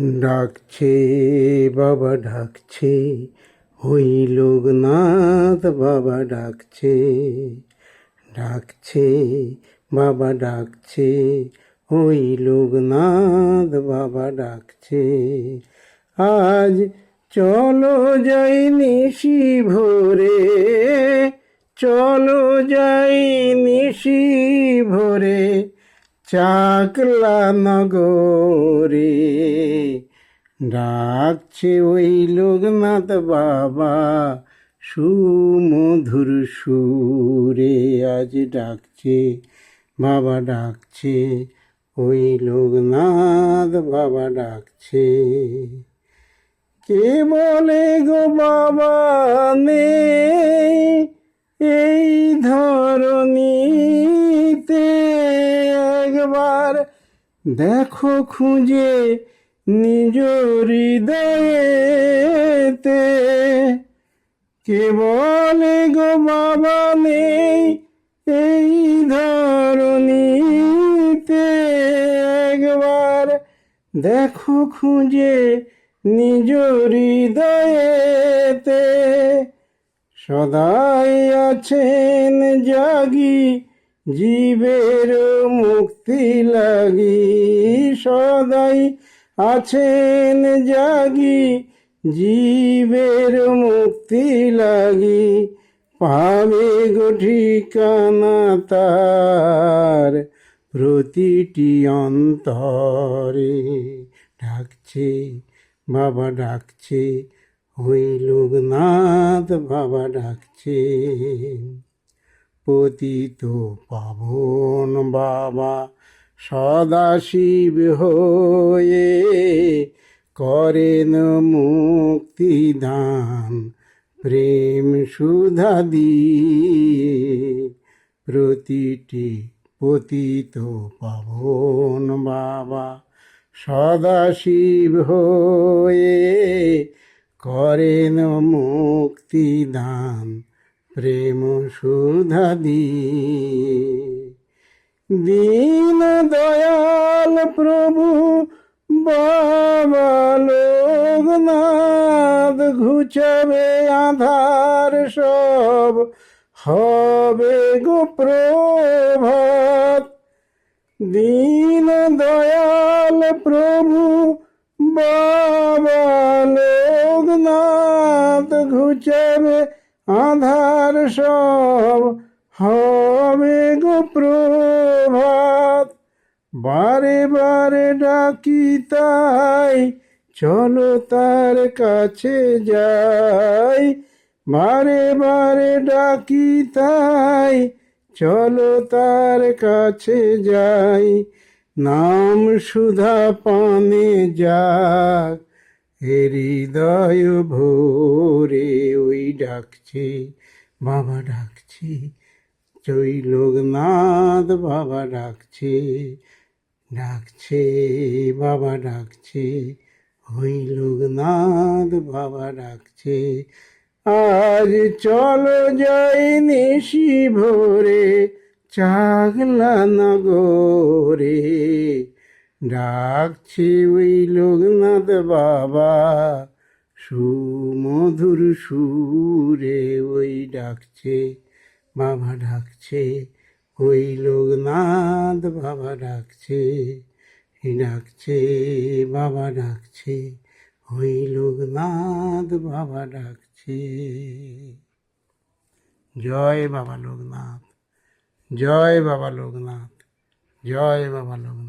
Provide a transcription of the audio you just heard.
ডাকছে, বাবা ডাকছে, ওই লোকনাথ বাবা ডাকছে। ডাকছে, বাবা ডাকছে, ওই লোকনাথ বাবা ডাকছে। আজ চলো যাই নিশি ভোরে, চলো যাই নিশি ভোরে। চাকলা নগরে। ডাকছে ওই লোকনাথ বাবা, সুমধুর সুরে আজ ডাকছে, বাবা ডাকছে, ওই লোকনাথ বাবা ডাকছে। কে বলে গো বাবা নে এই ধরনীতে একবার দেখো খুঁজে নিজ হৃদয়েতে। কে বলে গো বাবা নেই এই ধরনীতে একবার দেখো খুঁজে নিজ হৃদয়েতে। সদাই আছেন জাগি জীবের মুক্তি লাগি সদাই আছেন জাগি, জীবের মুক্তি লাগি পাবে গো ঠিকানা তার। প্রতিটি অন্তরে ডাকছে, বাবা ডাকছে, ওই লোকনাথ বাবা ডাকছে। পতিত পাবন বাবা সদাশিব হয়ে করেন মুক্তি দান, প্রেম সুধা দিয়ে। প্রতিটি পতিত পাবন বাবা সদাশিব হয়ে করেন মুক্তি দান প্রেম সুধা দীন দয়াল প্রভু, বাবা লোকনাথ, ঘুচাবে আধার সব, হবে গো প্রভাত। দীন দয়াল প্রভু, বাবা লোকনাথ, ঘুচাবে আধার সব হবে গো প্রভাত। বারে বারে ডাকি তাই, চলো তার কাছে যাই। বারে বারে ডাকি তাই, চলো তার কাছে যাই। নাম সুধা পানে যাক। হৃদয় ভোরে ওই ডাকছে, বাবা ডাকছে ওই লোকনাথ, বাবা ডাকছে ডাকছে, বাবা ডাকছে, ওই লোকনাথ, বাবা ডাকছে। আজ চলো যাই নিশি ভোরে চাগলা নগরে। ডাকছে ওই লোকনাথ বাবা, সুমধুর সুরে ওই ডাকছে, বাবা ডাকছে, ওই লোকনাথ বাবা ডাকছে ডাকছে, বাবা ডাকছে, ওই লোকনাথ বাবা ডাকছে। জয় বাবা লোকনাথ, জয় বাবা লোকনাথ, জয় বাবা লোকনাথ।